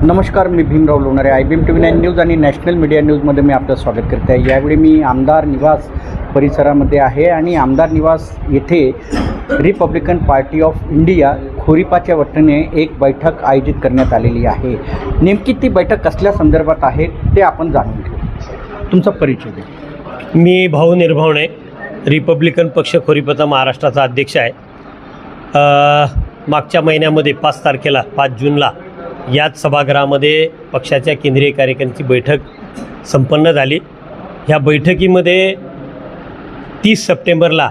नमस्कार मी Bhimrao Lonare. I B M T V nine news आणि national media न्यूजमध्ये मी आपलं स्वागत करते. आहे यावेळी मी आमदार निवास परिसरामध्ये आहे आणि आमदार निवास येथे रिपब्लिकन पार्टी ऑफ इंडिया खोरिपाच्या वतीने एक बैठक आयोजित करण्यात आलेली आहे. नेमकी ती बैठक कसल्या संदर्भात आहे ते आपण जाणून घेऊ. तुमचा परिचय द्या मी भाऊ निर्भावणे रिपब्लिकन पक्ष खोरीपाचा महाराष्ट्राचा अध्यक्ष आहे. मागच्या महिन्यामध्ये पाच तारखेला पाच जूनला याच सभागृहामध्ये पक्षाच्या केंद्रीय कार्यकारिणीची बैठक संपन्न झाली. ह्या बैठकीमध्ये तीस सप्टेंबरला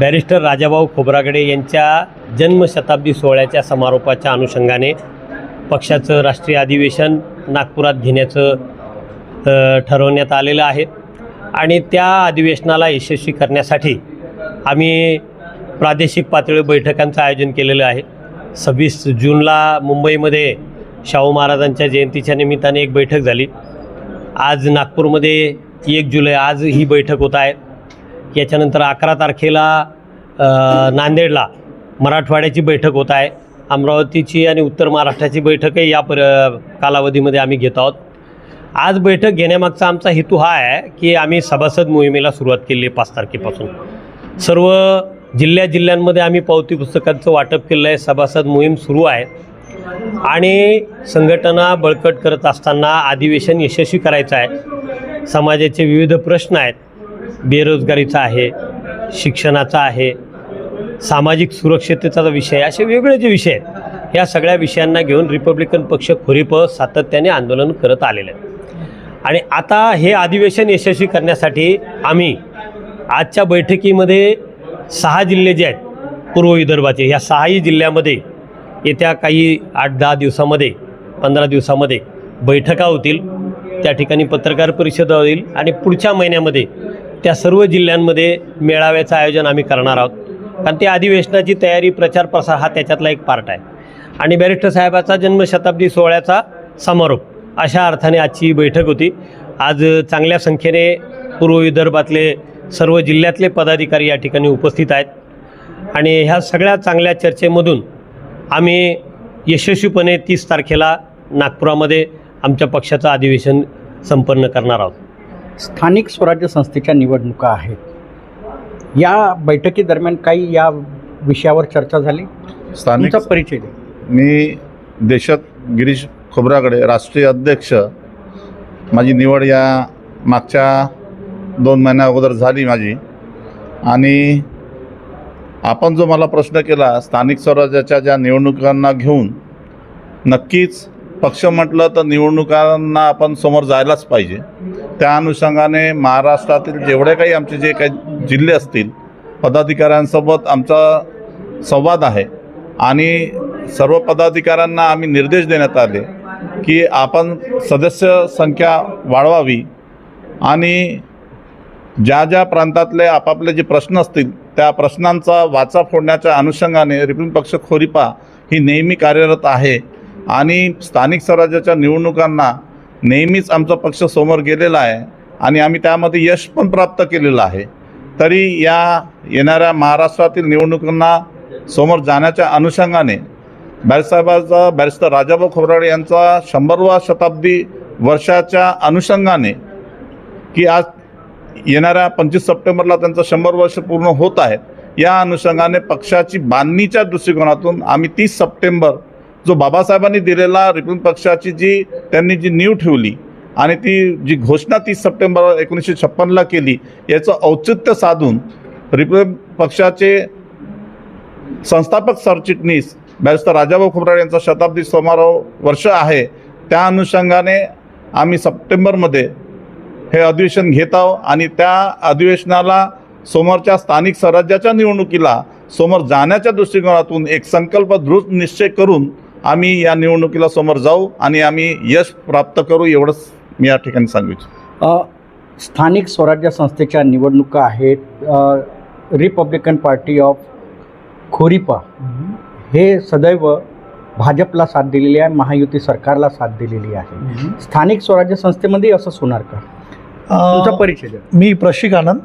बॅरिस्टर राजाभाऊ खोब्रागडे यांच्या जन्मशताब्दी सोहळ्याच्या समारोपाच्या अनुषंगाने पक्षाचं राष्ट्रीय अधिवेशन नागपुरात घेण्याचं ठरवण्यात आलेलं आहे. आणि त्या अधिवेशनाला यशस्वी करण्यासाठी आम्ही प्रादेशिक पातळीवर बैठकांचं आयोजन केलेलं आहे. सव्वीस जूनला मुंबईमध्ये शाहू महाराजांच्या जयंतीच्या निमित्ताने एक बैठक झाली. आज नागपूरमध्ये एक जुलै आज ही बैठक होत आहे. याच्यानंतर अकरा तारखेला नांदेडला मराठवाड्याची बैठक होत आहे. अमरावतीची आणि उत्तर महाराष्ट्राची बैठकही या पर कालावधीमध्ये आम्ही घेत आहोत. आज बैठक घेण्यामागचा आमचा हेतू हा आहे की आम्ही सभासद मोहिमेला सुरुवात केली आहे पाच तारखेपासून. सर्व जिल्ह्या जिल्ह्यांमध्ये आम्ही पावती पुस्तकांचं वाटप केलं आहे. सभासद मोहीम सुरू आहे. आणि संघटना बळकट करत असताना अधिवेशन यशस्वी करायचं आहे. समाजाचे विविध प्रश्न आहेत. बेरोजगारीचा आहे शिक्षणाचा आहे सामाजिक सुरक्षिततेचा विषय असे वेगळे जे विषय आहेत या सगळ्या विषयांना घेऊन रिपब्लिकन पक्ष खोरीप सातत्याने आंदोलन करत आलेलं आहे आणि आता हे अधिवेशन यशस्वी करण्यासाठी आम्ही आजच्या बैठकीमध्ये सहा जिल्हे जे आहेत पूर्व विदर्भाचे या सहाही जिल्ह्यामध्ये येत्या काही आठ दहा दिवसामध्ये पंधरा दिवसामध्ये बैठका होतील. त्या ठिकाणी पत्रकार परिषद होईल आणि पुढच्या महिन्यामध्ये त्या सर्व जिल्ह्यांमध्ये मेळाव्याचं आयोजन आम्ही करणार आहोत. कारण त्या अधिवेशनाची तयारी प्रचार प्रसार हा त्याच्यातला एक पार्ट आहे. आणि बॅरिस्टर साहेबाचा जन्मशताब्दी सोहळ्याचा समारोप अशा अर्थाने आजची बैठक होती. आज चांगल्या संख्येने पूर्व विदर्भातले सर्व जिल्ह्यातले पदाधिकारी या ठिकाणी उपस्थित आहेत. आणि ह्या सगळ्या चांगल्या चर्चेमधून आम्ही यशस्वीपणे तीस तारखेला नागपुरामध्ये आमच्या पक्षाचं अधिवेशन संपन्न करणार आहोत. स्थानिक स्वराज्य संस्थेच्या निवडणुका आहेत. या बैठकीदरम्यान काही या विषयावर चर्चा झाली? स्थानिक परिचय मी देशात गिरीश खोबराकडे राष्ट्रीय अध्यक्ष माझी निवड या मागच्या दोन महिन्या अगोदर झाली माझी. आणि आपण जो मला प्रश्न केला स्थानिक स्वराज्याच्या ज्या निवडणुकांना घेऊन नक्कीच पक्ष म्हटलं तर निवडणुकांना आपण समोर जायलाच पाहिजे. त्या अनुषंगाने महाराष्ट्रातील जेवढे काही आमचे जे काही जिल्हे असतील पदाधिकाऱ्यांसोबत आमचा संवाद आहे आणि सर्व पदाधिकाऱ्यांना आम्ही निर्देश देण्यात आले की आपण सदस्य संख्या वाढवावी आणि ज्या ज्या प्रांतातले आपापले जे प्रश्न असतील त्या प्रश्नांचा वाचा फोडण्याच्या अनुषंगाने रिपब्लिक पक्ष खोरिपा ही नेहमी कार्यरत आहे. आणि स्थानिक स्वराज्याच्या निवडणुकांना नेहमीच आमचा पक्ष समोर गेलेला आहे आणि आम्ही त्यामध्ये यश पण प्राप्त केलेलं आहे. तरी या येणाऱ्या महाराष्ट्रातील निवडणुकांना समोर जाण्याच्या अनुषंगाने बॅरिसाहेबाचा बॅरिस्टर राजाभाऊ खोबराडे यांचा शंभरवा शताब्दी वर्षाच्या अनुषंगाने की आज येणाऱ्या पंचवीस सप्टेंबरला त्यांचं शंभर वर्ष पूर्ण होत आहेत. या अनुषंगाने पक्षाची बांधणीच्या दृष्टिकोनातून आम्ही तीस सप्टेंबर जो बाबासाहेबांनी दिलेला रिपब्लिक पक्षाची जी त्यांनी जी नीव ठेवली आणि ती जी घोषणा तीस सप्टेंबर एकोणीसशे छप्पनला केली याचं औचित्य साधून रिपब्लिक पक्षाचे संस्थापक सरचिटणीस बॅरिस्टर राजाभाऊ खोबराडे यांचा शताब्दी समारोह वर्ष आहे. त्या अनुषंगाने आम्ही सप्टेंबरमध्ये हे अधिवेशन घेत आहोत आणि त्या अधिवेशनाला समोरच्या स्थानिक स्वराज्याच्या निवडणुकीला समोर जाण्याच्या दृष्टिकोनातून एक संकल्प दृढ निश्चय करून आम्ही या निवडणुकीला समोर जाऊ आणि आम्ही यश प्राप्त करू एवढंच मी या ठिकाणी सांगू इच्छितो. स्थानिक स्वराज्य संस्थेच्या निवडणुका आहेत रिपब्लिकन पार्टी ऑफ खोरिपा हे सदैव भाजपला साथ दिलेली आहे महायुती सरकारला साथ दिलेली आहे. स्थानिक स्वराज्य संस्थेमध्ये असंच होणार का? तुमचा परिचय द्या मी प्रशिक आनंद.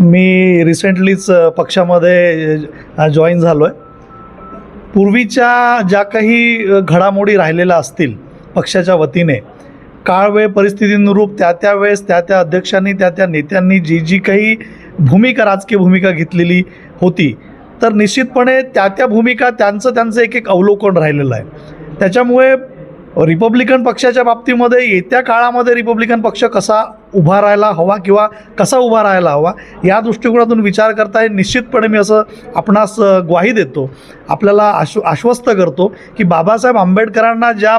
मी रिसेंटलीच पक्षामध्ये जॉईन झालो आहे पूर्वीच्या ज्या काही अ, घडामोडी राहिलेल्या असतील पक्षाच्या वतीने काळवेळ परिस्थितीनुरूप त्या त्या वेळेस त्या त्या अध्यक्षांनी त्या त्या नेत्यांनी जी जी काही भूमिका राजकीय भूमिका घेतलेली होती तर निश्चितपणे त्या त्या भूमिका त्यांचं त्यांचं एक एक अवलोकन राहिलेलं आहे. त्याच्यामुळे रिपब्लिकन पक्षाच्या बाबतीमध्ये येत्या काळामध्ये रिपब्लिकन पक्ष कसा उभा राहायला हवा किंवा कसा उभा राहायला हवा या दृष्टिकोनातून विचार करताय निश्चितपणे मी असं आपणास ग्वाही देतो. आपल्याला आश्व आश्वस्त करतो की बाबासाहेब आंबेडकरांना ज्या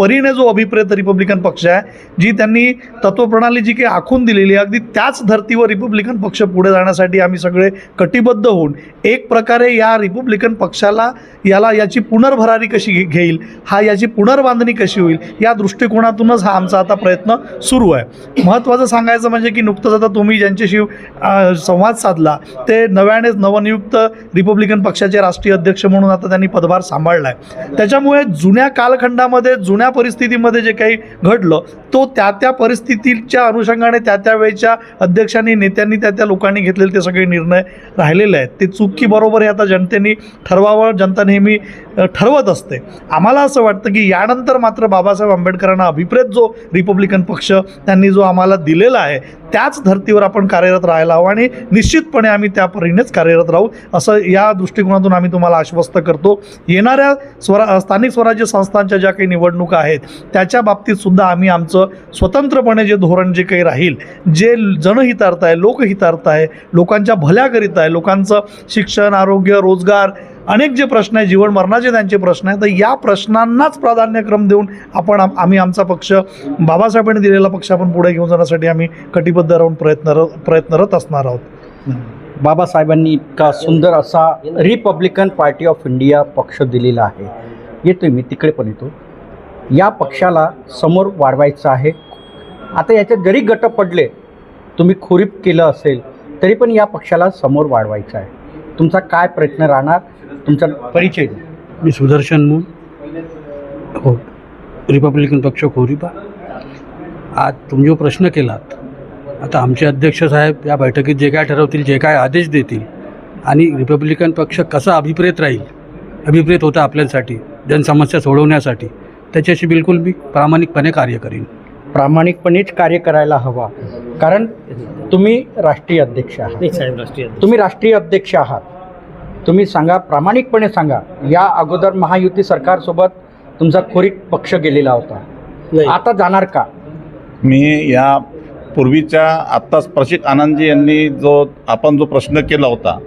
परीने जो अभिप्रेत रिपब्लिकन पक्ष आहे जी त्यांनी तत्वप्रणाली जी काही आखून दिलेली आहे अगदी त्याच धर्तीवर रिपब्लिकन पक्ष पुढे जाण्यासाठी आम्ही सगळे कटिबद्ध होऊन एक प्रकारे या रिपब्लिकन पक्षाला याला याची पुनर्भरारी कशी घे- घेईल हा याची पुनर्बांधणी कशी होईल या दृष्टिकोनातूनच हा आमचा आता प्रयत्न सुरू आहे. महत्त्वाचं सांगायचं म्हणजे की नुकतंच आता तुम्ही ज्यांच्याशी संवाद साधला ते नव्यानेच नवनियुक्त रिपब्लिकन पक्षाचे राष्ट्रीय अध्यक्ष म्हणून आता त्यांनी पदभार सांभाळला आहे त्याच्यामुळे जुन्या कालखंडामध्ये जुन्या परिस्थितीमध्ये जे काही घडलं तो त्या त्या परिस्थितीच्या अनुषंगाने त्या त्या वेळच्या अध्यक्षांनी नेत्यांनी त्या त्या लोकांनी घेतलेले ते सगळे निर्णय राहिलेले आहेत. ते चूक की बरोबर हे आता जनतेने ठरवावं जनता नेहमी ठरवत असते. आम्हाला असं वाटतं की यानंतर मात्र बाबासाहेब आंबेडकरांना अभिप्रेत जो रिपब्लिकन पक्ष त्यांनी जो आम्हाला दिलेला आहे त्याच धर्तीवर आपण कार्यरत राहायला हवं आणि निश्चितपणे आम्ही त्या परीनेच कार्यरत राहू असं या दृष्टिकोनातून आम्ही तुम्हाला आश्वस्त करतो. येणाऱ्या स्वरा स्थानिक स्वराज्य संस्थांच्या ज्या काही निवडणुका आहेत त्याच्या बाबतीत सुद्धा आम्ही आमचं स्वतंत्रपणे जे धोरण जे काही राहील जे जनहितार्थ आहे लोकहितार्थ आहे लोकांच्या भल्याकरिता आहे लोकांचं शिक्षण आरोग्य रोजगार अनेक जे प्रश्न आहे जीवन मरणाचे त्यांचे प्रश्न आहे तर या प्रश्नांनाच प्राधान्यक्रम देऊन आपण आम्ही आमचा पक्ष बाबासाहेबांनी दिलेला पक्ष आपण पुढे घेऊन जाण्यासाठी आम्ही कटिबद्ध राहून प्रयत्न प्रयत्नरत असणार आहोत. बाबासाहेबांनी इतका सुंदर असा रिपब्लिकन पार्टी ऑफ इंडिया पक्ष दिलेला आहे. येतोय मी तिकडे पण येतो. या पक्षाला समोर वाढवायचं आहे. आता याच्यात जरी गट पडले तुम्ही खुरीप केलं असेल तरी पण या पक्षाला समोर वाढवायचं आहे. तुमचा काय प्रयत्न राहणार? तुमचा परिचय. मी सुदर्शन मून. हो. रिपब्लिकन पक्ष खोरीपा आज तुम्ही जो प्रश्न केलात आता आमचे अध्यक्ष साहेब या बैठकीत जे काय ठरवतील जे काय आदेश देतील आणि रिपब्लिकन पक्ष कसा अभिप्रेत राहील अभिप्रेत होता आपल्यासाठी जनसमस्या सोडवण्यासाठी त्याच्याशी बिलकुल मी प्रामाणिकपणे कार्य करीन. प्रामाणिकपणेच कार्य करायला हवा. कारण तुम्ही राष्ट्रीय अध्यक्ष आहात. तुम्ही राष्ट्रीय अध्यक्ष आहात. तुम्ही सांगा प्रामाणिकपणे सांगा या अगोदर महायुती सरकारसोबत तुमचा खोरीक पक्ष गेलेला होता. आता जाणार का? मी या पूर्वीच्या आत्ताच प्रशिक आनंदजी यांनी जो आपण जो प्रश्न केला होता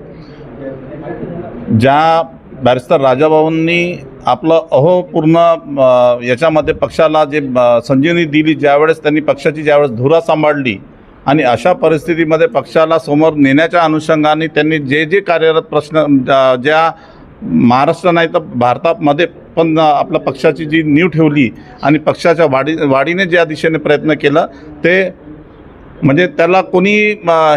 ज्या बॅरिस्टर राजाभाऊंनी आपलं अहो पूर्ण याच्यामध्ये पक्षाला जे संजीवनी दिली ज्यावेळेस त्यांनी पक्षाची ज्यावेळेस धुरा सांभाळली आणि अशा परिस्थितीमध्ये पक्षाला समोर नेण्याच्या अनुषंगाने त्यांनी जे जे कार्यरत प्रश्न ज्या महाराष्ट्र नाही तर भारतामध्ये पण आपल्या पक्षाची जी नीव ठेवली आणि पक्षाच्या वाढी वाढीने ज्या दिशेने प्रयत्न केला ते म्हणजे त्याला कोणी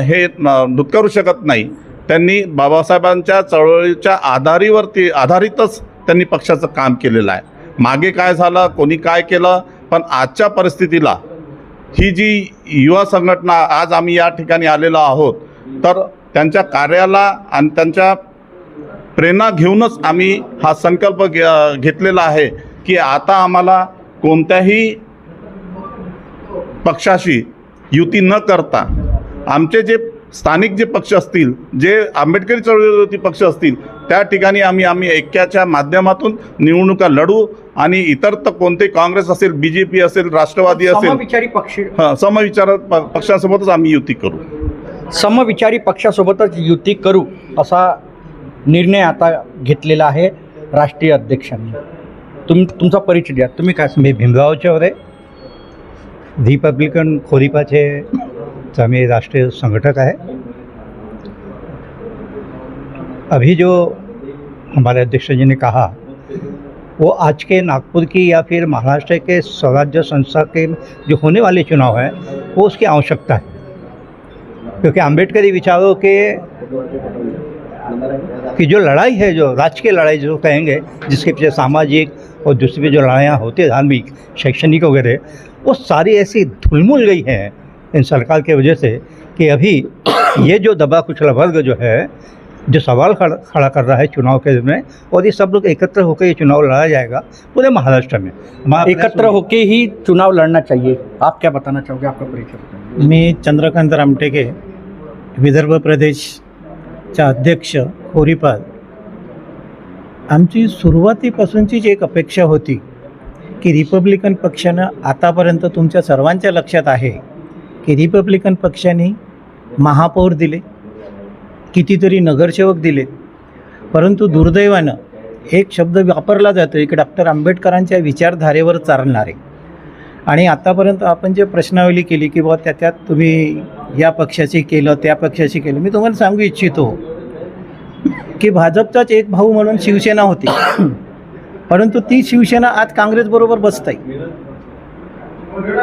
हे धुतकारू शकत नाही. त्यांनी बाबासाहेबांच्या चळवळीच्या आधारीवरती आधारितच त्यांनी पक्षाचं काम केलेलं आहे. मागे काय झालं कोणी काय केलं पण आजच्या परिस्थितीला ही जी युवा संघटना आज आम्ही या ठिकाणी आलेलो आहोत तर त्यांच्या कार्याला आणि त्यांच्या प्रेरणा घेऊनच आम्ही हा संकल्प घे घेतलेला आहे की आता आम्हाला कोणत्याही पक्षाशी युती न करता आमचे जे स्थानिक जे पक्ष असतील जे आंबेडकरी चळवळीवरती पक्ष असतील त्या ठिकाणी आम्ही आम्ही ऐक्याच्या माध्यमातून निवडणुका लढू आणि इतर तर कोणते काँग्रेस असेल बी जे पी असेल राष्ट्रवादी असेल समविचारी पक्ष हं, समविचार प- पक्षांसोबतच आम्ही युती करू. समविचारी पक्षासोबतच युती करू असा निर्णय आता घेतलेला आहे राष्ट्रीय अध्यक्षांनी. तुम तुमचा परिचय द्या. तुम्ही काय मी भीमराव चौरे रिपब्लिकन खोरीपाचे चा मी राष्ट्रीय संगठक है अभी जो हमारे अध्यक्ष जी ने कहा, वो आज के नागपुर की या फिर महाराष्ट्र के स्वराज्य संस्था के जो होने वाले चुनाव हैं, वो उसकी आवश्यकता है। क्योंकि अम्बेडकरी विचारों के की जो लड़ाई है, जो राजकीय लड़ाई जो कहेंगे, जिसके पीछे सामाजिक और दूसरी जो लड़ाइयाँ होती है, धार्मिक, शैक्षणिक वगैरह, वो सारी ऐसी धुलमुल गई हैं इन सरकार की वजह से कि अभी ये जो दबा कुचला वर्ग जो है जो सवाल खड़ा खड़ा कर रहा है चुनाव के में और ये सब लोग एकत्र होकर ये चुनाव लड़ा जाएगा पूरे महाराष्ट्र में। एकत्र होके ही चुनाव लड़ना चाहिए। आप क्या बताना चाहोगे? आपका परिचय मी चंद्रकांत रामटेके विदर्भ प्रदेशच्या अध्यक्ष खोरीपाद आमची सुरुवातीपासूनचीच एक अपेक्षा होती की रिपब्लिकन पक्षानं आतापर्यंत तुमच्या सर्वांच्या लक्षात आहे की रिपब्लिकन पक्षाने महापौर दिले कितीतरी नगरसेवक दिले. परंतु दुर्दैवानं एक शब्द वापरला जातो की डॉक्टर आंबेडकरांच्या विचारधारेवर चालणारे. आणि आतापर्यंत आपण जे प्रश्नावली केली की बाबा त्याच्यात तुम्ही या पक्षाशी केलं त्या पक्षाशी केलं. मी तुम्हाला सांगू इच्छितो की भाजपचाच एक भाऊ म्हणून शिवसेना होती. परंतु ती शिवसेना आज काँग्रेसबरोबर बसत आहे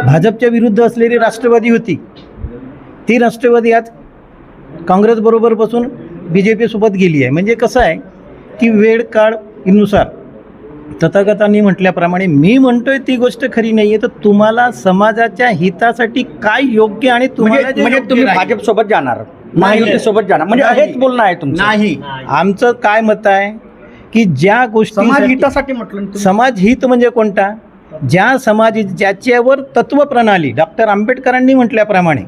भाजपच्या विरुद्ध असलेली राष्ट्रवादी होती. ती राष्ट्रवादी आज काँग्रेसबरोबर बसून बी जे पीसोबत गेली आहे. म्हणजे कसं आहे की वेळ काळनुसार तथागतांनी म्हटल्याप्रमाणे मी म्हणतोय ती गोष्ट खरी नाही आहे तर तुम्हाला समाजाच्या हितासाठी काय योग्य आणि तुम्हाला म्हणजे म्हणजे तुम्ही राहील. भाजप सोबत जाणार. सोबत जाणार. म्हणजे नाही. हेच बोलणं आहे तुमचं. नाही. आमचं काय मत आहे की ज्या गोष्टी समाज हितासाठी म्हटलं. समाज हित म्हणजे कोणता? ज्या समाज ज्याच्यावर तत्वप्रणाली डॉक्टर आंबेडकरांनी म्हटल्याप्रमाणे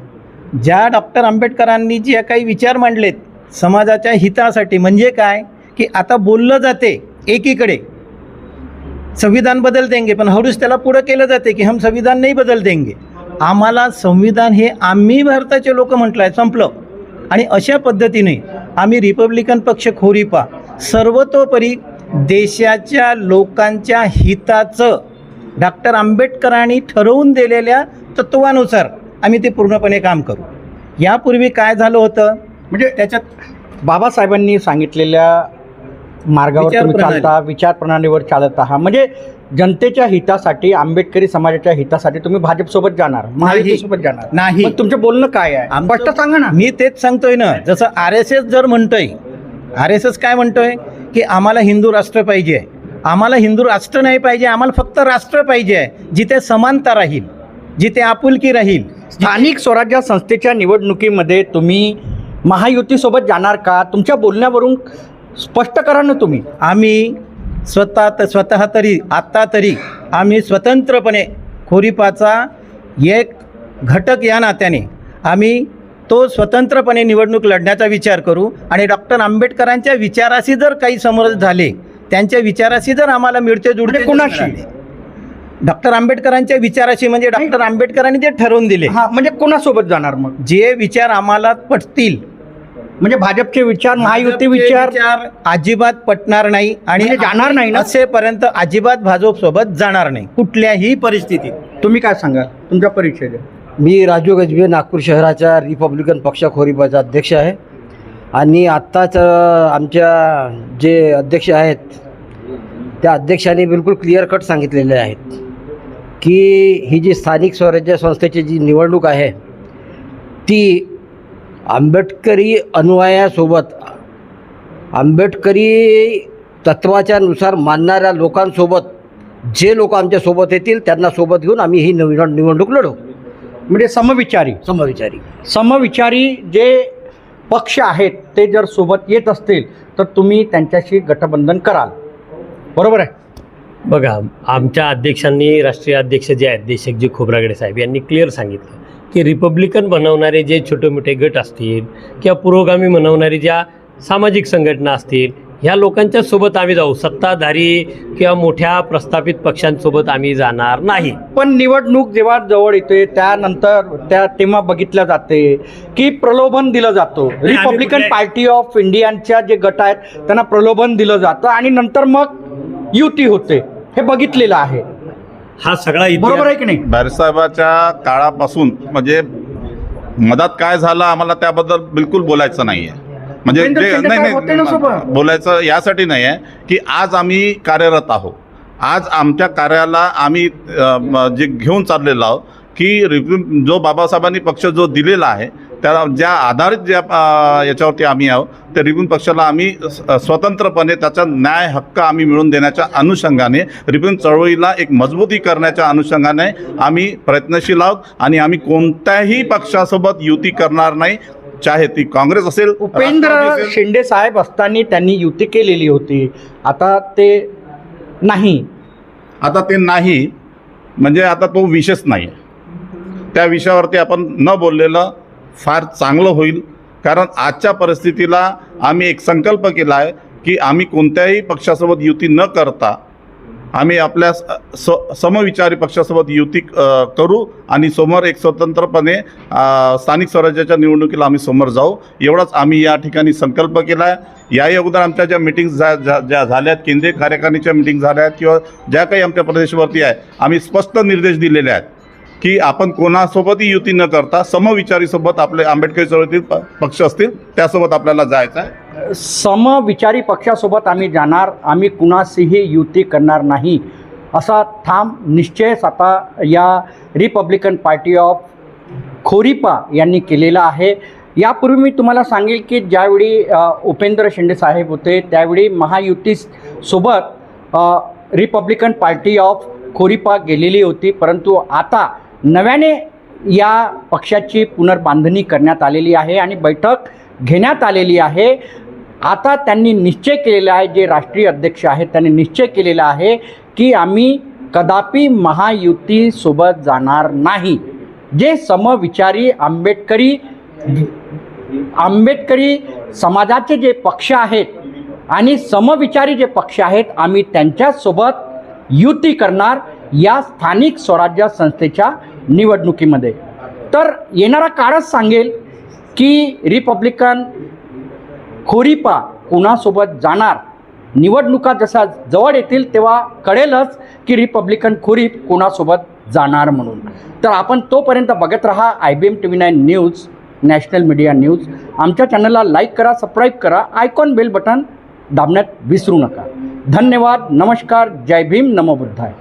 ज्या डॉक्टर आंबेडकरांनी जे काही विचार मांडलेत समाजाच्या हितासाठी म्हणजे काय? की आता बोललं जाते एकीकडे. संविधान बदल देंगे पण हळूच त्याला पुढं केलं जाते की हम संविधान नाही बदल देंगे. आम्हाला संविधान हे आम्ही भारताचे लोक म्हटलं आहे संपलं. आणि अशा पद्धतीने आम्ही रिपब्लिकन पक्ष खोरीपा सर्वतोपरी देशाच्या लोकांच्या हिताचं डॉक्टर आंबेडकरांनी ठरवून दिलेल्या तत्वानुसार आम्ही ते पूर्णपणे काम करू. यापूर्वी काय झालं होतं? म्हणजे त्याच्यात बाबासाहेबांनी सांगितलेल्या मार्गावर तुम्ही. चालता विचार प्रणालीवर चालत आहात. म्हणजे जनतेच्या हितासाठी आंबेडकरी समाजाच्या हितासाठी तुम्ही भाजप सोबत जाणार महायुती सोबत जाणार. नाही. तुमचं बोलणं काय आहे? स्पष्ट सांगा ना. मी तेच सांगतोय ना. जसं आर एस एस जर म्हणतोय आर एस एस काय म्हणतोय? की आम्हाला हिंदू राष्ट्र पाहिजे. आम्हाला हिंदू राष्ट्र नाही पाहिजे आम्हाला फक्त राष्ट्र पाहिजे जिथे समानता राहील जिथे आपुलकी राहील. स्थानिक स्वराज्य संस्थेच्या निवडणुकीमध्ये तुम्ही महायुतीसोबत जाणार का तुमच्या बोलण्यावरून स्पष्ट करा ना तुम्ही आम्ही स्वतः त स्वतः तरी आत्ता तरी आम्ही स्वतंत्रपणे खोरीपाचा एक घटक या नात्याने आम्ही तो स्वतंत्रपणे निवडणूक लढण्याचा विचार करू आणि डॉक्टर आंबेडकरांच्या विचाराशी जर काही समरस झाले त्यांच्या विचाराशी जर आम्हाला मिळते जुळते म्हणजे कोणाशी? डॉक्टर आंबेडकरांच्या विचाराशी म्हणजे डॉक्टर आंबेडकरांनी जे ठरवून दिले. हा म्हणजे कोणासोबत जाणार मग? जे विचार आम्हाला पटतील. म्हणजे भाजपचे विचार महायुती विचार? अजिबात पटणार नाही आणि म्हणजे जाणार नाही ना? असेपर्यंत अजिबात भाजप सोबत जाणार नाही कुठल्याही परिस्थितीत. तुम्ही काय सांगाल? तुमचा परिचय मी राजू गजबे नागपूर शहराच्या रिपब्लिकन पक्ष खोरीबाचा अध्यक्ष आहे. आणि आत्ताच आमच्या जे अध्यक्ष आहेत त्या अध्यक्षांनी बिलकुल क्लिअर कट सांगितलेले आहेत. की ही जी स्थानिक स्वराज्य संस्थेची जी निवडणूक आहे ती आंबेडकरी अनुयायासोबत आंबेडकरी तत्वाच्या नुसार मानणाऱ्या लोकांसोबत जे लोक आमच्यासोबत येतील त्यांना सोबत घेऊन आम्ही ही निवड निवडणूक लढवू म्हणजे समविचारी. समविचारी. समविचारी जे पक्ष आहेत ते जर सोबत येत असतील तर तुम्ही त्यांच्याशी गठबंधन कराल. बरोबर आहे? बघा आमच्या अध्यक्षांनी राष्ट्रीय अध्यक्ष जे आहेत देशकजी खोब्रागडे साहेब यांनी क्लिअर सांगितलं की रिपब्लिकन बनवणारे जे छोटे मोठे गट असतील किंवा पुरोगामी बनवणारी ज्या सामाजिक संघटना असतील ह्या लोकांच्या सोबत आम्ही जाऊ. सत्ताधारी किंवा मोठ्या प्रस्थापित पक्षांसोबत आम्ही जाणार नाही. पण निवडणूक जेव्हा जवळ येते त्यानंतर त्या तेव्हा बघितलं जाते की प्रलोभन दिलं जातो. रिपब्लिकन पार्टी ऑफ इंडियाच्या जे गट आहेत त्यांना प्रलोभन दिलं जातं आणि नंतर मग युती होते. हे बघितलेलं आहे. हा सगळा बरोबर आहे की नाही? बारसाहेबाच्या काळापासून म्हणजे मधात काय झालं आम्हाला त्याबद्दल बिलकुल बोलायचं नाही आहे म्हणजे जे होते ना सोबत. बोलायचं यासाठी नाही आहे की आज आम्ही कार्यरत आहोत. आज आमच्या कार्याला आम्ही अ, म, जे घेऊन चाललेलो आहोत की रिव्यू जो बाबासाहेबांनी पक्ष जो दिलेला आहे त्या ज्या आधारित ज्या याच्यावरती आम्ही आहोत त्या रिव्यून पक्षाला आम्ही स्वतंत्रपणे त्याचा न्याय हक्क आम्ही मिळवून देण्याच्या अनुषंगाने रिव्यून चळवळीला एक मजबूती करण्याच्या अनुषंगाने आम्ही प्रयत्नशील आहोत आणि आम्ही कोणत्याही पक्षासोबत युती करणार नाही. चाहे ती काँग्रेस असेल उपेंद्र शिंदे साहेब असताना त्यांनी युती केलेली होती. आता ते नाही. आता ते नाही म्हणजे आता तो विषयच नाही. त्या विषयावरती आपण न बोललेलं फार चांगलं होईल. कारण आजच्या परिस्थितीला आम्ही एक संकल्प केला आहे की आम्ही कोणत्याही पक्षासोबत युती न करता आम्ही आपल्या स समविचारी पक्षासोबत युती करू आणि समोर एक स्वतंत्रपणे स्थानिक स्वराज्याच्या निवडणुकीला आम्ही समोर जाऊ. एवढाच आम्ही या ठिकाणी संकल्प केला आहे. याही अगोदर आमच्या ज्या मिटिंग्स झा ज्या ज्या झाल्या आहेत केंद्रीय कार्यकारिणीच्या मिटिंग झाल्या आहेत किंवा ज्या काही आमच्या प्रदेशवरती आहे आम्ही स्पष्ट निर्देश दिलेले आहेत. की आपण कोणासोबतही युती न करता समविचारीसोबत आपले आंबेडकरी चळवळीतील प- पक्ष असतील त्यासोबत आपल्याला जायचं आहे. समविचारी पक्षासोबत आम्ही जाणार आम्ही कुणाशीही युती करणार नाही असा ठाम निश्चयच आता या रिपब्लिकन पार्टी ऑफ खोरिपा यांनी केलेला आहे. यापूर्वी मी तुम्हाला सांगेल की ज्यावेळी उपेंद्र शिंदे साहेब होते त्यावेळी महायुती सोबत रिपब्लिकन पार्टी ऑफ खोरिपा गेलेली होती परंतु आता नव्याने या पक्षाची पुनर्बांधणी करण्यात आलेली आहे आणि बैठक घेण्यात आलेली आहे. आता त्यांनी निश्चय केलेला आहे जे राष्ट्रीय अध्यक्ष आहेत त्यांनी निश्चय केलेला आहे की आम्ही कदापि महायुतीसोबत जाणार नाही. जे समविचारी आंबेडकरी आंबेडकरी समाजाचे जे पक्ष आहेत आणि समविचारी जे पक्ष आहेत आम्ही त्यांच्यासोबत युती करणार या स्थानिक स्वराज्य संस्थेच्या निवडणुकीमध्ये. तर येणारा काळच सांगेल की रिपब्लिकन खोरीपा कोणासोबत जाणार? निवडणुका जसा जवळ येतील तेव्हा कळेलच की रिपब्लिकन खोरीप कोणासोबत जाणार म्हणून. तर आपण तोपर्यंत बघत राहा I B M T V nine news national media news. आमच्या चॅनलला लाईक करा सबस्क्राईब करा आयकॉन बेल बटन दाबण्यात विसरू नका. धन्यवाद नमस्कार जय भीम नमो बुद्धाय.